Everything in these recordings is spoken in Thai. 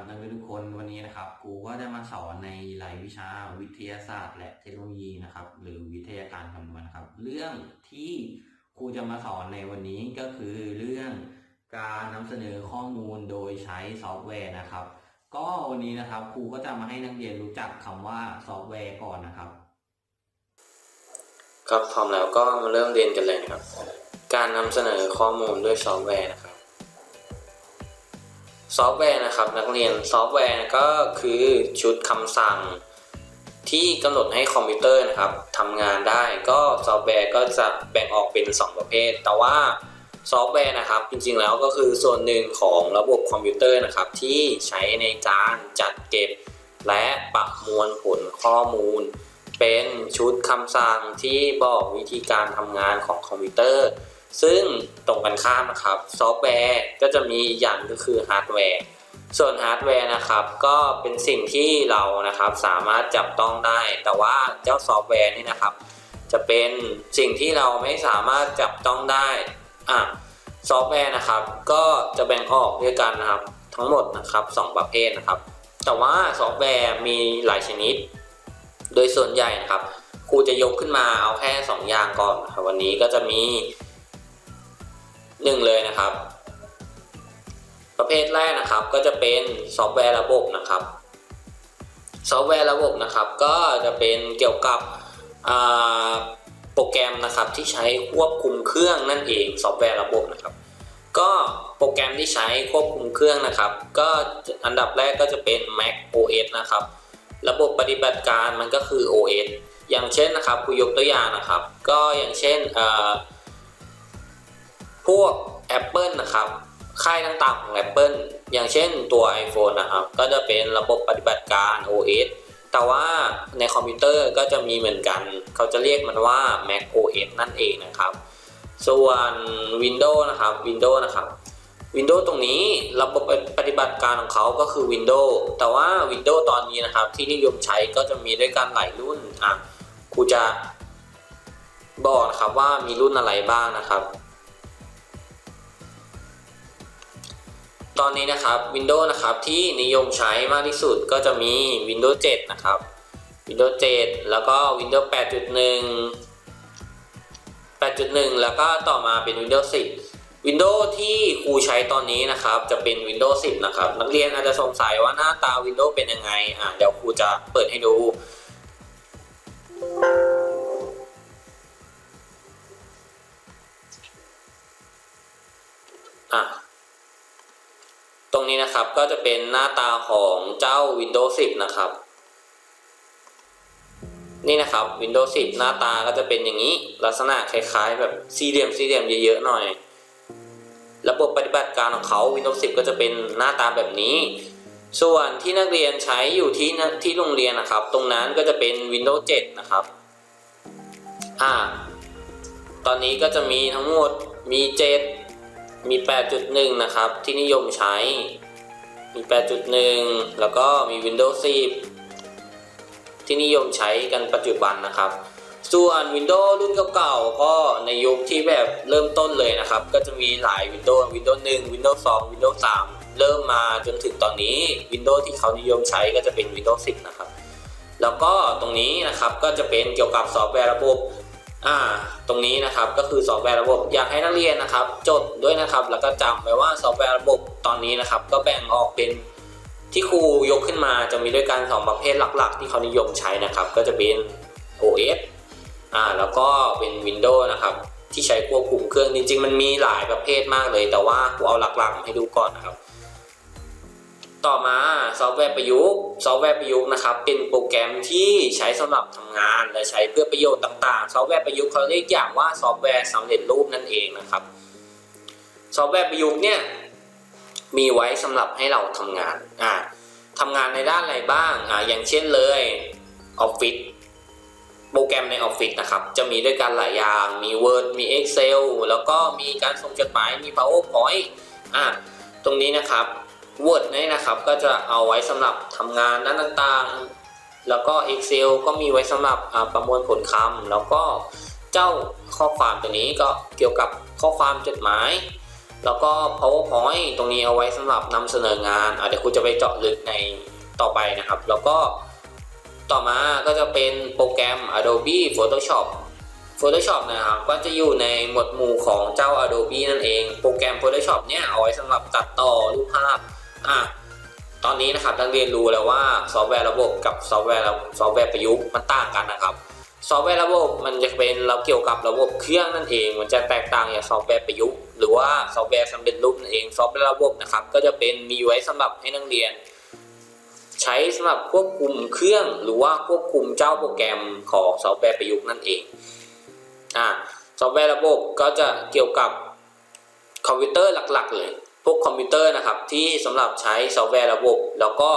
ครับนักเรียนทุกคนวันนี้นะครับครูก็จะมาสอนในรายวิชาวิทยาศาสตร์ และเทคโนโลยีนะครับ หรือวิทยาการคำนวณครับ เรื่องที่ครูจะมาสอนในวันนี้ก็คือเรื่องการนำเสนอข้อมูลโดยใช้ซอฟต์แวร์นะครับ ก็วันนี้นะครับครูก็จะมาให้นักเรียนรู้จักคำว่าซอฟต์แวร์ก่อนนะครับ ครับพร้อมแล้วก็มาเริ่มเรียนกันเลยครับ การนำเสนอข้อมูลด้วยซอฟต์แวร์นะครับ ซอฟต์แวร์นะครับนักเรียนซอฟต์แวร์ก็คือชุดคำสั่ง ที่กำหนดให้คอมพิวเตอร์นะครับทำงานได้ก็ซอฟต์แวร์ก็จะแบ่งออกเป็น 2 ประเภท แต่ว่าซอฟต์แวร์นะครับจริงๆแล้วก็คือส่วนหนึ่งของระบบคอมพิวเตอร์นะครับที่ใช้ในการจัดเก็บ และประมวลผลข้อมูล เป็นชุดคำสั่งที่บอกวิธีการทำงานของคอมพิวเตอร์ ซึ่งตรงกันข้ามนะครับซอฟต์แวร์ก็จะมีอีกอย่างก็คือฮาร์ดแวร์ส่วนฮาร์ดแวร์นะครับก็เป็นสิ่งที่เรานะครับสามารถจับต้องได้ แต่ว่าเจ้าซอฟต์แวร์นี่นะครับ จะเป็นสิ่งที่เราไม่สามารถจับต้องได้อะซอฟต์แวร์นะครับก็จะแบ่งออกด้วยกันนะครับทั้งหมดนะครับสองประเภทนะครับ แต่ว่าซอฟต์แวร์มีหลายชนิด โดยส่วนใหญ่นะครับครูจะยกขึ้นมาเอาแค่ 2 อย่างก่อนนะครับวันนี้ก็จะมี หนึ่งเลยนะครับ ประเภทแรกนะครับก็จะเป็นซอฟต์แวร์ระบบนะครับซอฟต์แวร์ระบบนะครับก็จะเป็นเกี่ยวกับโปรแกรมนะครับที่ใช้ควบคุมเครื่องนั่นเองซอฟต์แวร์ระบบนะครับ ก็โปรแกรมที่ใช้ควบคุมเครื่องนะครับ ก็อันดับแรกก็จะเป็น Mac OS นะครับ ระบบปฏิบัติการมันก็คือ OS อย่างเช่นนะครับครูยกตัวอย่างนะครับ ก็อย่างเช่น พวก Apple นะครับ ค่ายต่างๆของ Apple อย่างเช่นตัว iPhone นะครับ ก็จะเป็นระบบปฏิบัติการ OS แต่ว่าในคอมพิวเตอร์ก็จะมีเหมือนกัน เขาจะเรียกมันว่า Mac OS นั่นเองนะครับ ส่วน Windows นะครับ Windows นะครับ Windows ตรงนี้ระบบปฏิบัติการของเขาก็คือ Windows แต่ว่า Windows ตอนนี้นะครับ ที่นิยมใช้ก็จะมีด้วยกันหลายรุ่นอะครูจะบอกนะครับว่ามีรุ่นอะไรบ้างนะครับ ตอนนี้นะครับ Windows นะครับที่นิยมใช้มากที่สุดก็จะมี Windows 7 นะครับ Windows 7 แล้วก็ Windows 8.1 8.1 แล้วก็ต่อมาเป็น Windows 10 Windows ที่ครูใช้ตอนนี้นะครับ จะเป็น Windows 10 นะครับ นักเรียนอาจจะสงสัยว่าหน้าตา Windows เป็นยังไงอะเดี๋ยวครูจะเปิดให้ดูอะ นี้นะครับก็จะเป็นหน้าตาของเจ้า Windows 10 นะครับ นี่นะครับ Windows 10 หน้าตาก็จะเป็นอย่างนี้ ลักษณะคล้ายๆ แบบสี่เหลี่ยมสี่เหลี่ยมเยอะๆหน่อย ระบบปฏิบัติการของเขา Windows 10 ก็จะเป็นหน้าตาแบบนี้ ส่วนที่นักเรียนใช้อยู่ที่ที่โรงเรียนนะครับ ตรงนั้นก็จะเป็น Windows 7 นะครับอ่าตอนนี้ก็จะมีทั้งหมดมี 7 มี 8.1 นะครับ ที่นิยมใช้ มี 8.1 แล้วก็มี Windows 10 ที่นิยมใช้กันปัจจุบันนะครับ ส่วน Windows รุ่นเก่าๆ ก็ในยุคที่แบบเริ่มต้นเลยนะครับ ก็จะมีหลาย Windows Windows 1 Windows 2 Windows 3 เริ่มมาจนถึงตอนนี้ Windows ที่เขานิยมใช้ก็จะเป็น Windows 10 นะครับ แล้วก็ตรงนี้นะครับก็จะเป็นเกี่ยวกับซอฟต์แวร์ระบบ อ่าตรงนี้นะครับก็คือซอฟต์แวร์ระบบอยากให้นักเรียนนะครับ จดด้วยนะครับ แล้วก็จำไว้ว่าซอฟต์แวร์ระบบตอนนี้นะครับ ก็แบ่งออกเป็นที่ครูยกขึ้นมาจะมีด้วยกันสองประเภทหลัก ๆ ที่เขานิยมใช้นะครับ ก็จะเป็น OS อ่าแล้วก็เป็น Windows นะครับ ที่ใช้ควบคุมเครื่องจริง ๆ มันมีหลายประเภทมากเลย แต่ว่าครูเอาหลักๆมาให้ดูก่อนนะครับ ต่อมาซอฟต์แวร์ประยุกต์ซอฟต์แวร์ประยุกต์นะครับเป็นโปรแกรมที่ใช้สำหรับทำงาน และใช้เพื่อประโยชน์ต่างๆ ซอฟต์แวร์ประยุกต์เขาเรียกอย่างว่าซอฟต์แวร์สำเร็จรูปนั่นเองนะครับ ซอฟต์แวร์ประยุกต์เนี่ยมีไว้สำหรับให้เราทำงานอ่าทำงานในด้านอะไรบ้างอ่าอย่างเช่นเลยออฟฟิศโปรแกรมในออฟฟิศนะครับจะมีด้วยกันหลายอย่างมี Word มี Excel แล้วก็มีการส่งจดหมายมี PowerPoint อ่าตรงนี้นะครับ Word นี่นะครับก็จะเอาไว้สำหรับทำงานด้านต่างๆ แล้วก็ Excel ก็มีไว้สำหรับประมวลผลคำแล้วก็เจ้าข้อความตัวนี้ก็เกี่ยวกับข้อความจดหมาย แล้วก็ powerpoint ตรงนี้เอาไว้สำหรับนำเสนองานเดี๋ยวครูจะไปเจาะลึกในต่อไปนะครับ แล้วก็ต่อมาก็จะเป็นโปรแกรม Adobe Photoshop Photoshop นะครับก็จะอยู่ในหมวดหมู่ของเจ้า Adobe นั่นเอง โปรแกรม Photoshop เนี่ยเอาไว้สำหรับตัดต่อรูปภาพ อะตอนนี้นะครับนักเรียนรู้แล้วว่าซอฟต์แวร์ระบบกับซอฟต์แวร์ซอฟต์แวร์ประยุกต์มันต่างกันนะครับ ซอฟต์แวร์ระบบมันจะเป็นเราเกี่ยวกับระบบเครื่องนั่นเอง มันจะแตกต่างจากซอฟต์แวร์ประยุกต์หรือว่าซอฟต์แวร์สำเร็จรูปนั่นเองซอฟต์แวร์ระบบนะครับก็จะเป็นมีไว้สำหรับให้นักเรียน ใช้สำหรับควบคุมเครื่องหรือว่าควบคุมเจ้าโปรแกรมของซอฟต์แวร์ประยุกต์นั่นเองอ่าซอฟต์แวร์ระบบก็จะเกี่ยวกับคอมพิวเตอร์หลักๆเลย พวกคอมพิวเตอร์นะครับที่สำหรับใช้ซอฟต์แวร์ระบบ แล้วก็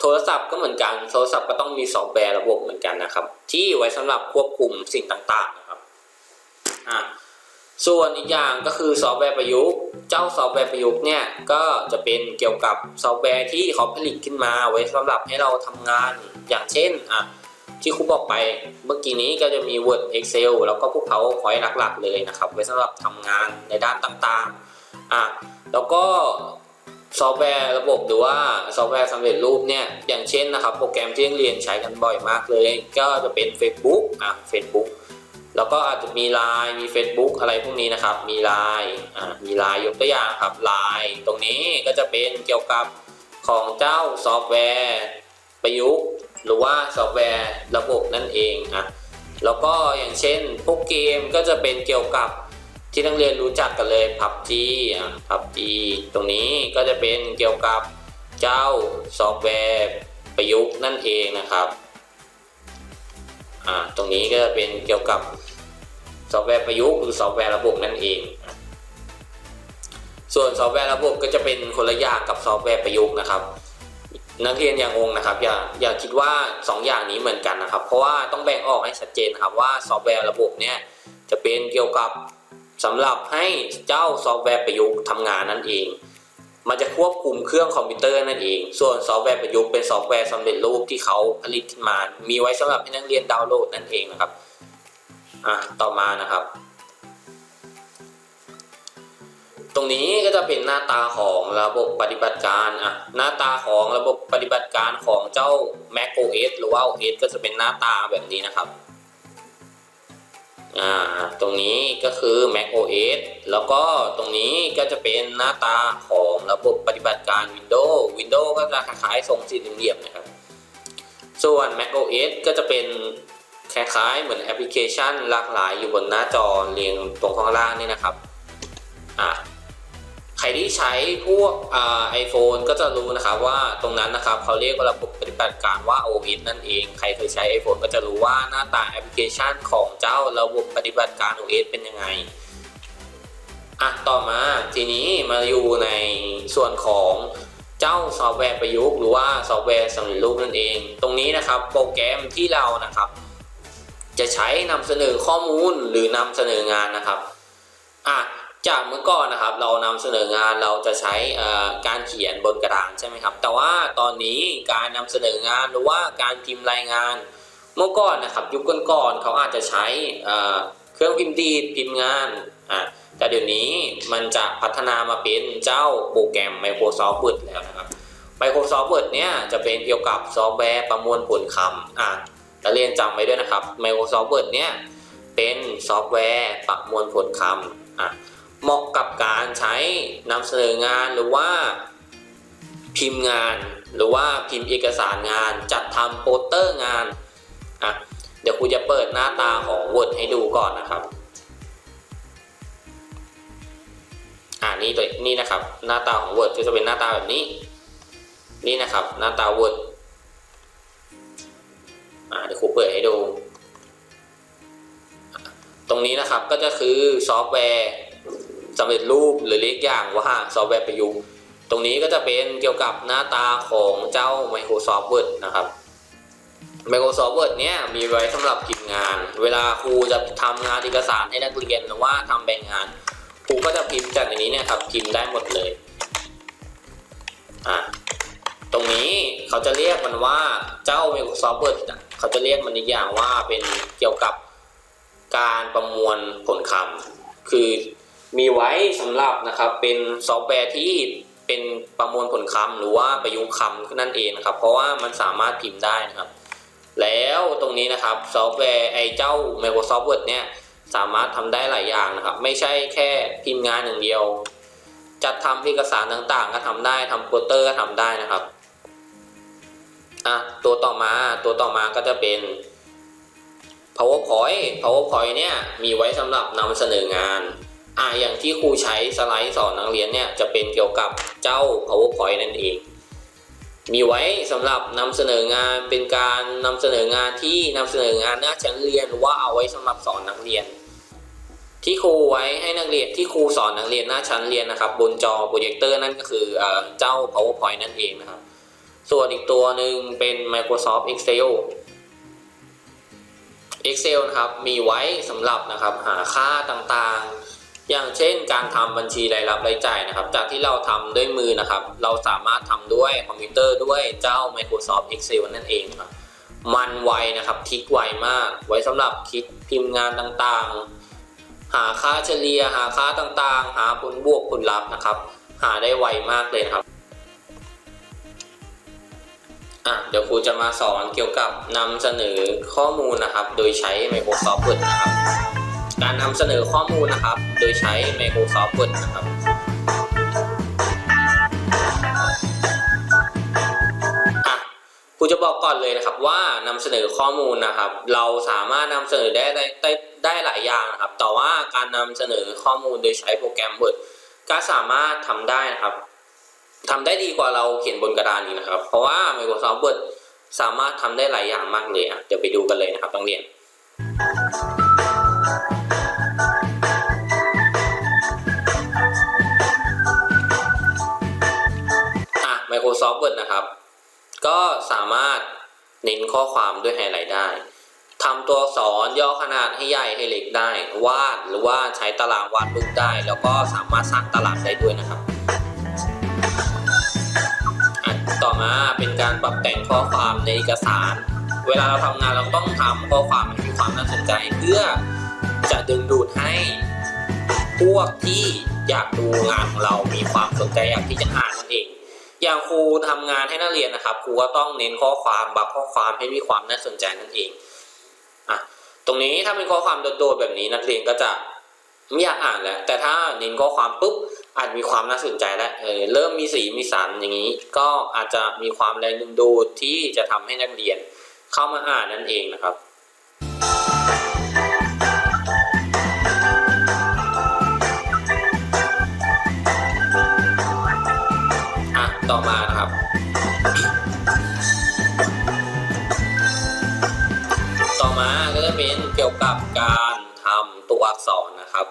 โทรศัพท์ก็เหมือนกันโทรศัพท์ก็ต้องมีซอฟต์แวร์ระบบเหมือนกันนะครับ ที่ไว้สำหรับควบคุมสิ่งต่างๆนะครับอ่าส่วนอีกอย่างก็คือซอฟต์แวร์ประยุกต์เจ้าซอฟต์แวร์ประยุกต์เนี่ยก็จะเป็นเกี่ยวกับซอฟต์แวร์ที่เขาผลิตขึ้นมาไว้สำหรับให้เราทำงานอย่างเช่นอะที่ครูบอกไปเมื่อกี้นี้ก็จะมี Word Excel แล้วก็พวก PowerPoint หลักๆเลยนะครับไว้สำหรับทำงานในด้านต่างๆ อะแล้วก็ซอฟต์แวร์ระบบหรือว่าซอฟต์แวร์สำเร็จรูปเนี่ย อย่างเช่นนะครับ โปรแกรมที่เรียนใช้กันบ่อยมากเลย ก็จะเป็น Facebook อะ Facebook แล้วก็อาจจะมี Line มี Facebook อะไรพวกนี้นะครับ มี Line อ่ามี Line ยกตัวอย่างครับ Line ตรงนี้ก็จะเป็นเกี่ยวกับของเจ้าซอฟต์แวร์ประยุกต์ หรือว่าซอฟต์แวร์ระบบนั่นเองอะแล้วก็อย่างเช่นพวกเกมก็จะเป็นเกี่ยวกับ ที่นักเรียนรู้จักกันเลย PUBG อะ PUBG ตรงนี้ก็จะเป็นเกี่ยวกับเจ้าซอฟต์แวร์ประยุกต์นั่นเองนะครับอ่าตรงนี้ก็จะเป็นเกี่ยวกับซอฟต์แวร์ประยุกต์หรือซอฟต์แวร์ระบบนั่นเอง ส่วนซอฟต์แวร์ระบบก็จะเป็นคนละอย่างกับซอฟต์แวร์ประยุกต์นะครับ นักเรียนอย่างงงนะครับ อย่าอย่าคิดว่า 2 อย่างนี้เหมือนกันนะครับ เพราะว่าต้องแบ่งออกให้ชัดเจนครับว่าซอฟต์แวร์ระบบเนี่ยจะเป็นเกี่ยวกับ สำหรับให้เจ้าซอฟต์แวร์ประยุกต์ทำงานนั่นเอง มันจะควบคุมเครื่องคอมพิวเตอร์นั่นเอง ส่วนซอฟต์แวร์ประยุกต์เป็นซอฟต์แวร์สำเร็จรูปที่เขาผลิตขึ้นมา มีไว้สำหรับให้นักเรียนดาวน์โหลดนั่นเองนะครับอะต่อมานะครับ ตรงนี้ก็จะเป็นหน้าตาของระบบปฏิบัติการอะหน้าตาของระบบปฏิบัติการของเจ้า Mac OS หรือว่า OS ก็จะเป็นหน้าตาแบบนี้นะครับ ตรงนี้ก็คือ Mac OS แล้วก็ตรงนี้ก็จะเป็นหน้าตาของระบบปฏิบัติการ Windows Windows ก็จะคล้ายๆทรงสี่เหลี่ยมนะครับ ส่วน Mac OS ก็จะเป็นคล้ายๆ เหมือนแอปพลิเคชันหลากหลายอยู่บนหน้าจอเรียงตรงข้างล่างนี่นะครับ อ่า ใครที่ใช้พวกไอโฟนก็จะรู้นะครับว่าตรงนั้นนะครับเขาเรียกว่าระบบปฏิบัติการว่า OS นั่นเอง ใครเคยใช้ iPhone ก็จะรู้ว่าหน้าตาแอปพลิเคชันของเจ้าระบบปฏิบัติการ OS เป็นยังไงอะต่อมาทีนี้มาอยู่ในส่วนของเจ้าซอฟต์แวร์ประยุกต์หรือว่าซอฟต์แวร์สำเร็จรูปนั่นเอง ตรงนี้นะครับโปรแกรมที่เรานะครับ จะใช้นำเสนอข้อมูลหรือนำเสนองานนะครับอะ จากเมื่อก่อนนะครับเรานำเสนองานเราจะใช้การเขียนบนกระดานใช่ไหมครับ แต่ว่าตอนนี้การนำเสนองานหรือว่าการพิมพ์รายงาน เมื่อก่อนนะครับยุคก่อนๆเขาอาจจะใช้เอ่อเครื่องพิมพ์ดีดพิมพ์งานอะแต่เดี๋ยวนี้มันจะพัฒนามาเป็นเจ้าโปรแกรม Microsoft Word แล้วนะครับ Microsoft Word เนี่ยจะเป็นเกี่ยวกับซอฟต์แวร์ประมวลผลคำอะนักเรียนจำไว้ด้วยนะครับ Microsoft Word เนี่ยเป็นซอฟต์แวร์ประมวลผลคำอะ เหมาะกับการใช้นำเสนองานหรือว่า พิมพ์งาน หรือว่าพิมพ์เอกสารงาน จัดทำโปสเตอร์งานอะเดี๋ยวครูจะเปิดหน้าตาของ Word ให้ดูก่อนนะครับอ่านี่ตัวนี่นะครับ หน้าตาของ Word ก็จะเป็นหน้าตาแบบนี้ นี่นะครับ หน้าตา Word อ่าเดี๋ยวครูเปิดให้ดู ตรงนี้นะครับก็จะคือซอฟต์แวร์ สำเร็จรูปหรือเรียกอย่างว่าซอฟต์แวร์ประยุกต์ตรงนี้ก็จะเป็นเกี่ยวกับหน้าตาของเจ้า Microsoft Word นะครับ Microsoft Word เนี่ยมีไว้สำหรับพิมพ์งาน เวลาครูจะทำงานเอกสารให้นักเรียนหรือว่าทำแบ่งงานครูก็จะพิมพ์จากในนี้เนี่ยครับพิมพ์ได้หมดเลยอะตรงนี้เขาจะเรียกมันว่าเจ้า Microsoft Word เขาจะเรียกมันอีกอย่างว่าเป็นเกี่ยวกับการประมวลผลคำคือ มีไว้สำหรับนะครับเป็นซอฟต์แวร์ที่เป็นประมวลผลคำหรือว่าประยุกต์คำนั่นเองนะครับ เพราะว่ามันสามารถพิมพ์ได้นะครับ แล้วตรงนี้นะครับซอฟต์แวร์ไอ้เจ้า Microsoft Word เนี่ยสามารถทำได้หลายอย่างนะครับ ไม่ใช่แค่พิมพ์งานอย่างเดียว จัดทำเอกสารต่างๆ ก็ทำได้ทำโปสเตอร์ก็ทำได้นะครับอะตัวต่อมาตัวต่อมาก็จะเป็น PowerPoint PowerPoint เนี่ยมีไว้สำหรับนำเสนองาน อ่าอย่างที่ครูใช้สไลด์สอนนักเรียนเนี่ยจะเป็นเกี่ยวกับเจ้า PowerPoint นั่นเอง มีไว้สำหรับนำเสนองานเป็นการนำเสนองานที่นำเสนองานหน้าชั้นเรียนหรือว่าเอาไว้สำหรับสอนนักเรียน ที่ครูไว้ให้นักเรียนที่ครูสอนนักเรียนหน้าชั้นเรียนนะครับ บนจอโปรเจคเตอร์นั่นก็คือเอ่อเจ้า PowerPoint นั่นเองนะครับ ส่วนอีกตัวหนึ่งเป็น Microsoft Excel Excel นะครับมีไว้สำหรับนะครับหาค่าต่างๆ อย่างเช่น การทำบัญชีรายรับรายจ่ายนะครับ จากที่เราทำด้วยมือนะครับ เราสามารถทำด้วยคอมพิวเตอร์ด้วยเจ้า Microsoft Excel นั่นเองครับมันไวนะครับคลิกไวมาก ไว้สำหรับคลิกพิมพ์งานต่างๆ หาค่าเฉลี่ยหาค่าต่างๆ หาผลบวกผลลัพธ์นะครับ หาได้ไวมากเลยครับอะเดี๋ยวครูจะมาสอนเกี่ยวกับนำเสนอข้อมูลนะครับ โดยใช้ Microsoft Word นะครับ การนำเสนอข้อมูลนะครับ โดยใช้ Microsoft Word นะครับ ครูจะบอกก่อนเลยนะครับว่านำเสนอข้อมูลนะครับ เราสามารถนำเสนอได้ได้ได้ได้หลายอย่างนะครับ แต่ว่าการนำเสนอข้อมูลโดยใช้โปรแกรม Word ก็สามารถทำได้นะครับทำได้ดีกว่าเราเขียนบนกระดานอีกนะครับ เพราะว่า Microsoft Word สามารถทำได้หลายอย่างมากเลยอะเดี๋ยวไปดูกันเลยนะครับนักเรียน ก็สามารถเน้นข้อความด้วยไฮไลท์ได้ทำตัวอักษรย่อขนาดให้ใหญ่ให้เล็กได้ วาดหรือว่าใช้ตารางวาดรูปได้ แล้วก็สามารถสร้างตารางได้ด้วยนะครับ ต่อมาเป็นการปรับแต่งข้อความในเอกสาร เวลาเราทำงานเราต้องทำข้อความให้มีความน่าสนใจ เพื่อจะดึงดูดให้พวกที่อยากดูงานของเรามีความสนใจอยากที่จะอ่านนั่นเอง อย่างครูทำงานให้นักเรียนนะครับครูก็ต้องเน้นข้อความบับข้อความให้มีความน่าสนใจนั่นเองอะตรงนี้ถ้าเป็นข้อความโดดๆแบบนี้นักเรียนก็จะไม่อยากอ่านแล้ว แต่ถ้าเน้นข้อความปุ๊บอาจมีความน่าสนใจแล้วเออเริ่มมีสีมีสันอย่างนี้ ก็อาจจะมีความแรงดึงดูดที่จะทำให้นักเรียนเข้ามาอ่านนั่นเองนะครับ อักษรนะครับ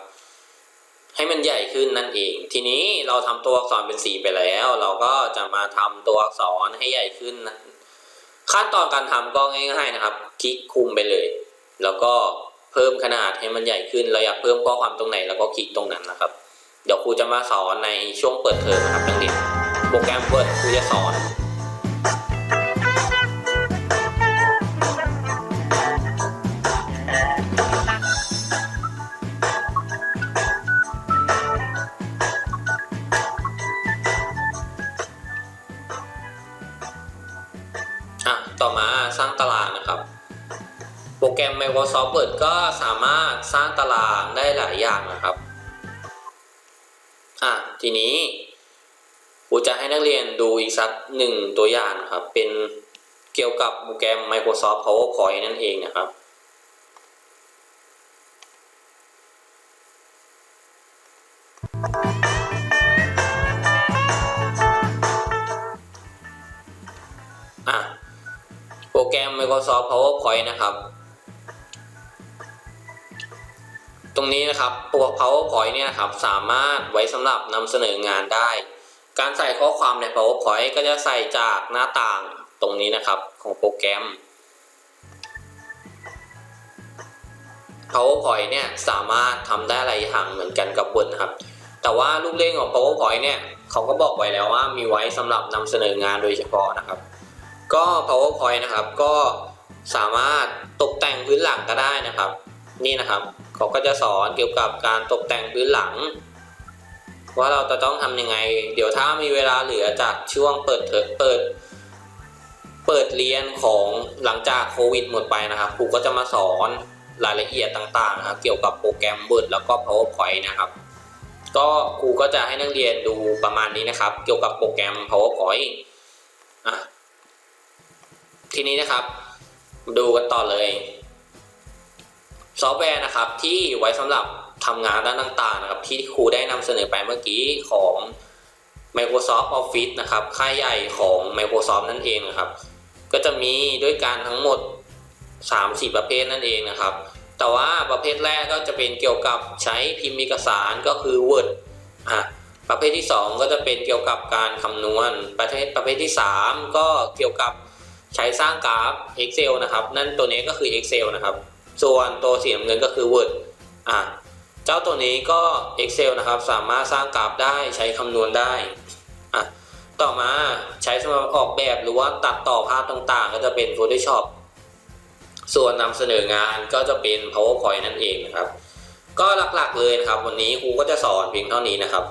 ให้มันใหญ่ขึ้นนั่นเอง ทีนี้เราทำตัวอักษรเป็นสีไปแล้ว เราก็จะมาทำตัวอักษรให้ใหญ่ขึ้นนะขั้นตอนการทำก็ง่าย ๆนะครับ คลิกคุมไปเลย แล้วก็เพิ่มขนาดให้มันใหญ่ขึ้น เราอยากเพิ่มข้อความตรงไหนแล้วก็คลิกตรงนั้นนะครับ เดี๋ยวครูจะมาสอนในช่วงเปิดเทอมนะครับนักเรียนโปรแกรม Word ครูจะสอน Microsoft Word ก็สามารถสร้างตารางได้หลายอย่างนะครับ อะ ทีนี้ครูจะให้นักเรียนดูอีกสักหนึ่งตัวอย่างครับ เป็นเกี่ยวกับโปรแกรม Microsoft PowerPoint นั่นเองนะครับอะโปรแกรม Microsoft PowerPoint นะครับ รงนี้นะครับตัว PowerPoint เนี่ยครับสามารถไว้สำหรับนำเสนองานได้ การใส่ข้อความใน PowerPoint ก็จะใส่จากหน้าต่างตรงนี้นะครับของโปรแกรม PowerPoint เนี่ยสามารถทำได้หลายอย่างเหมือนกันกับ Word นะครับ แต่ว่าลูกเล่นของ PowerPoint เนี่ยเขาก็บอกไว้แล้วว่ามีไว้สำหรับนำเสนองานโดยเฉพาะนะครับ ก็ PowerPoint นะครับก็สามารถตกแต่งพื้นหลังก็ได้นะครับ นี่นะครับ เขาก็จะสอนเกี่ยวกับการตกแต่งพื้นหลัง ว่าเราจะต้องทำยังไง เดี๋ยวถ้ามีเวลาเหลือจากช่วงเปิดเทอเปิด เปิดเรียนของหลังจากโควิดหมดไปนะครับครูก็จะมาสอนรายละเอียดต่างๆนะครับเกี่ยวกับโปรแกรม Word แล้วก็ PowerPoint นะครับ ก็ครูก็จะให้นักเรียนดูประมาณนี้นะครับ เกี่ยวกับโปรแกรม PowerPoint อะทีนี้นะครับ ดูกันต่อเลย ซอฟต์แวร์นะครับที่ไว้สำหรับทำงานด้านต่างๆนะครับที่ครูได้นำเสนอไปเมื่อกี้ของ Microsoft Office นะครับค่ายใหญ่ของ Microsoft นั่นเองนะครับ ก็จะมีด้วยกันทั้งหมด 3-4 ประเภทนั่นเองนะครับ แต่ว่าประเภทแรกก็จะเป็นเกี่ยวกับใช้พิมพ์เอกสารก็คือ Word อะประเภทที่ 2 ก็จะเป็นเกี่ยวกับการคำนวณประเภทประเภทที่ 3 ก็เกี่ยวกับใช้สร้างกราฟ Excel นะครับ นั่นตัวนี้ก็คือ Excel นะครับ ส่วนตัวสีน้ำเงินก็คือ Word อะเจ้าตัวนี้ก็ Excel นะครับสามารถสร้างกราฟได้ใช้คำนวณได้อะต่อมาใช้สำหรับออกแบบหรือว่าตัดต่อภาพต่างๆ ก็จะเป็น Photoshop ส่วนนำเสนองานก็จะเป็น PowerPoint นั่นเองนะครับ ก็หลักๆเลยนะครับ วันนี้ครูก็จะสอนเพียงเท่านี้นะครับ